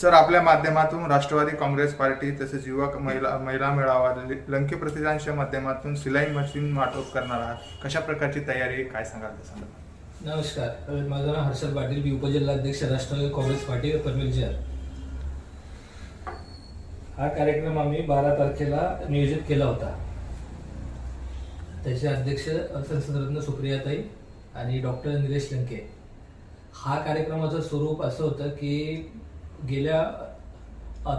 Sir आपल्या माध्यमातून Rashtrawadi Congress party तसेच युवक महिला महिला मेळावा लंके प्रतिष्ठानच्या माध्यमातून सिलाई मशीन वाटप करणार आहात. कशा प्रकारची तयारी आहे? काय सांगाल नमस्कार. माझं नाव हर्षल पाटील मी उपजिल्हाध्यक्ष राष्ट्रवादी काँग्रेस पार्टी पनवेल शहर हा कार्यक्रम आम्ही बारा तारखेला नियोजित केला होता. त्याचे अध्यक्ष संसदरत्न सुप्रियाताई आणि डॉक्टर निलेश लंके. हा कार्यक्रमाचं स्वरूप असं होतं की गेल्या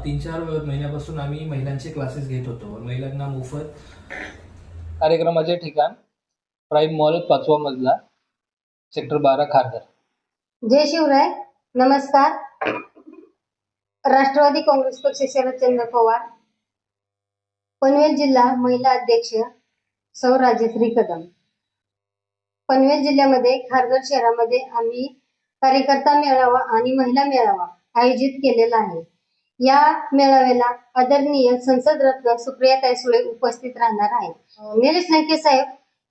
तीन चार महिन्यापासून आम्ही महिलांचे क्लासेस घेत होतो. महिलांना मोफत कार्यक्रमाचे ठिकाण प्राईम मॉल पाचवा मजला सेक्टर बारा खारघर. जय शिवराय. नमस्कार. राष्ट्रवादी काँग्रेस पक्ष शरदचंद्र पवार पनवेल जिल्हा महिला अध्यक्ष सौ राजश्री कदम. पनवेल जिल्ह्यामध्ये खारघर शहरामध्ये आम्ही कार्यकर्ता मेळावा आणि महिला मेळावा आयोजित केलेला आहे. या मेळाव्याला आदरणीय संसद रत्न सुप्रियाताई सुळे उपस्थित राहणार आहेत. निलेश लंके साहेब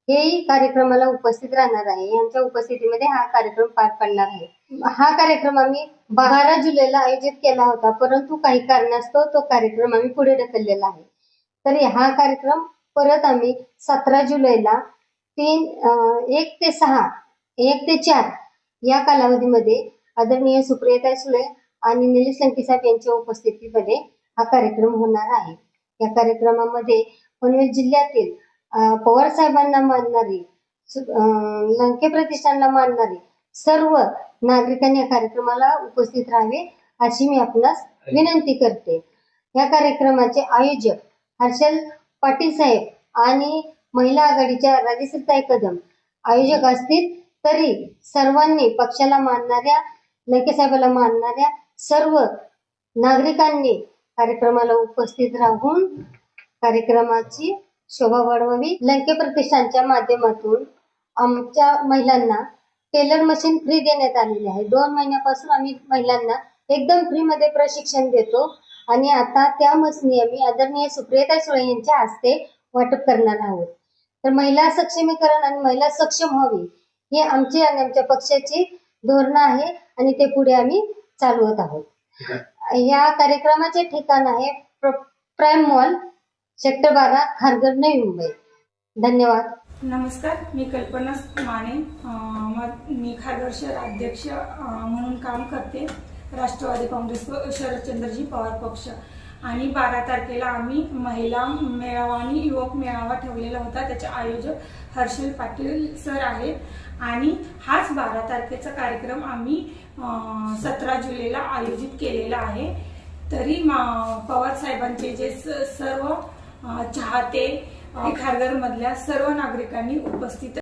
हेही कार्यक्रमाला उपस्थित राहणार आहे. यांच्या उपस्थितीमध्ये हा कार्यक्रम पार पडणार आहे. हा कार्यक्रम आम्ही बारा जुलैला आयोजित केला होता परंतु काही कारणास्तव तो कार्यक्रम आम्ही पुढे ढकललेला आहे. तर हा कार्यक्रम परत आम्ही सतरा जुलैला तीन एक ते सहा एक ते चार या कालावधीमध्ये आदरणीय सुप्रियता सुळे आणि निलेश लंकेसाहेब यांच्या उपस्थितीमध्ये हा कार्यक्रम होणार आहे. या कार्यक्रमामध्ये पनवेल जिल्ह्यातील पवार साहेबांना मानणारी लंके प्रतिष्ठानला मानणारी सर्व नागरिकांनी या कार्यक्रमाला उपस्थित राहावे अशी मी आपणास विनंती करते. या कार्यक्रमाचे आयोजक हर्षल पाटील साहेब आणि महिला आघाडीच्या राजश्रीताई कदम आयोजक असतील तरी सर्वांनी पक्षाला मानणाऱ्या लंके साहेबाला मानणाऱ्या सर्व नागरिकांनी कार्यक्रमाला उपस्थित राहून कार्यक्रमाची शोभा वाढवावी. लंके प्रतिष्ठानच्या माध्यमातून आमच्या महिलांना टेलर मशीन फ्री देण्यात आलेली आहे. दोन महिन्यापासून आम्ही महिलांना एकदम फ्री मध्ये प्रशिक्षण देतो आणि आता त्या मशनी आम्ही आदरणीय सुप्रियता सुळे यांच्या हस्ते वाटप करणार आहोत. तर महिला सक्षमीकरण आणि महिला सक्षम व्हावी हो आमची आणि आमच्या पक्षाची धोरणं आहे आणि ते पुढे आम्ही चालवत आहोत. या कार्यक्रमाचे ठिकाण आहे प्राईम मॉल सेक्टर बारा खारघर नवी मुंबई. धन्यवाद. नमस्कार मी कल्पना माने. मी खारघर शहर अध्यक्ष म्हणून काम करते. राष्ट्रवादी काँग्रेस शरद शरदचंद्रजी पवार पक्ष. आणि बारा तारखेला आम्ही महिला मेळावा आणि युवक मेळावा ठेवलेला होता. त्याचे आयोजक हर्षल पाटील सर आहेत. आणि हाच बारा तारखेचा कार्यक्रम आम्ही सतरा जुलैला आयोजित केलेला आहे. तरी पवार साहेबांचे जे सर्व चाहते खारघर मधल्या सर्व नागरिकांनी उपस्थित